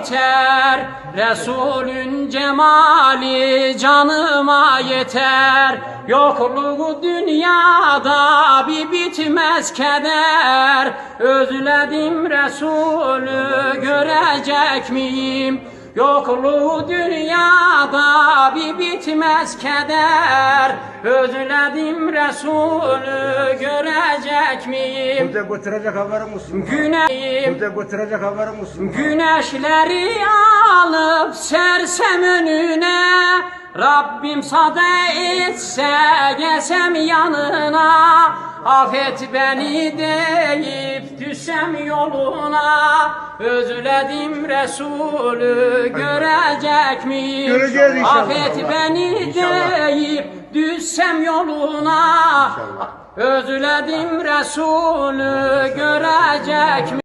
biter Resulün cemali canıma yeter. Yokluğu dünyada bir bitmez keder. Özledim Resulü görecek miyim? Yokluğu dünyada bir bitmez keder. Özledim Resulü görecek miyim? Götürecek olsun. Güneyim Bize götürecek haberin olsun. Güneşleri alıp sersem önüne Rabbim sade etse gesem yanına Affet beni deyip düşsem yoluna Özledim Resulü görecek miyim? Göreceğiz inşallah. Affet beni deyip düşsem yoluna Özledim Resulü görecek miyim?